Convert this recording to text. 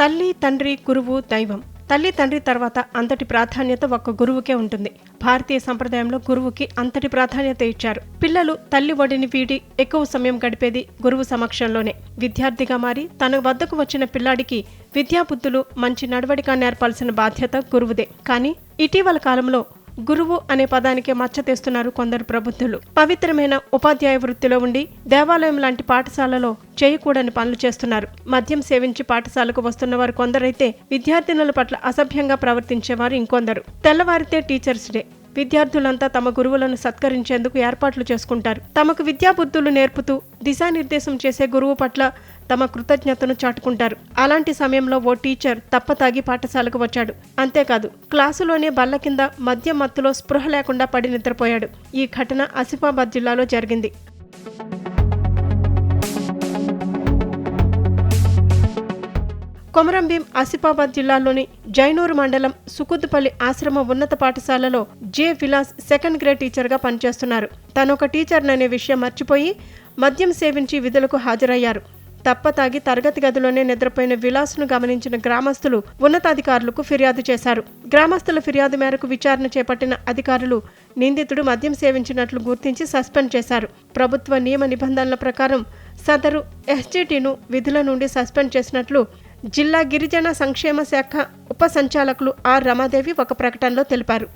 తల్లి తండ్రి గురువు దైవం. తల్లి తండ్రి తర్వాత అంతటి ప్రాధాన్యత ఒక్క గురువుకే ఉంటుంది. భారతీయ సంప్రదాయంలో గురువుకి అంతటి ప్రాధాన్యత ఇచ్చారు. పిల్లలు తల్లి ఒడిని వీడి ఎక్కువ సమయం గడిపేది గురువు సమక్షంలోనే. విద్యార్థిగా మారి తన వద్దకు వచ్చిన పిల్లాడికి విద్యాబుద్ధులు మంచి నడవడిక నేర్పాల్సిన బాధ్యత గురువుదే. కానీ ఇటీవల కాలంలో గురువు అనే పదానికి మచ్చ తెస్తున్నారు కొందరు ప్రబుద్ధులు. పవిత్రమైన ఉపాధ్యాయ వృత్తిలో ఉండి దేవాలయం లాంటి పాఠశాలలో చేయకూడని పనులు చేస్తున్నారు. మద్యం సేవించి పాఠశాలకు వస్తున్న వారు కొందరైతే విద్యార్థినుల పట్ల అసభ్యంగా ప్రవర్తించేవారు ఇంకొందరు. తెల్లవారితే టీచర్స్ డే. విద్యార్థులంతా తమ గురువులను సత్కరించేందుకు ఏర్పాట్లు చేసుకుంటారు. తమకు విద్యాబుద్ధులు నేర్పుతూ దిశానిర్దేశం చేసే గురువు పట్ల తమ కృతజ్ఞతను చాటుకుంటారు. అలాంటి సమయంలో ఓ టీచర్ తప్పతాగి పాఠశాలకు వచ్చాడు. అంతేకాదు క్లాసులోనే బల్ల కింద మద్యం మత్తులో స్పృహ లేకుండా పడి నిద్రపోయాడు. ఈ ఘటన ఆసిఫాబాద్ జిల్లాలో జరిగింది. కొమరంభీం ఆసిఫాబాద్ జిల్లాలోని జైనూరు మండలం సుకుద్దుపల్లి ఆశ్రమ ఉన్నత పాఠశాలలో జే విలాస్ సెకండ్ గ్రేడ్ టీచర్గా పనిచేస్తున్నారు. తనొక ఒక అనే విషయం మర్చిపోయి మద్యం సేవించి విధులకు హాజరయ్యారు. తప్ప తాగి తరగతి గదిలోనే నిద్రపోయిన విలాస్ను గమనించిన గ్రామస్తులు ఉన్నతాధికారులకు ఫిర్యాదు చేశారు. గ్రామస్తుల ఫిర్యాదు మేరకు విచారణ చేపట్టిన అధికారులు నిందితుడు మద్యం సేవించినట్లు గుర్తించి సస్పెండ్ చేశారు. ప్రభుత్వ నియమ నిబంధనల ప్రకారం సదరు ఎస్జిటిను విధుల నుండి సస్పెండ్ చేసినట్లు జిల్లా గిరిజన సంక్షేమ శాఖ ఉప సంచాలకులు ఆర్ రమాదేవి ఒక ప్రకటనలో తెలిపారు.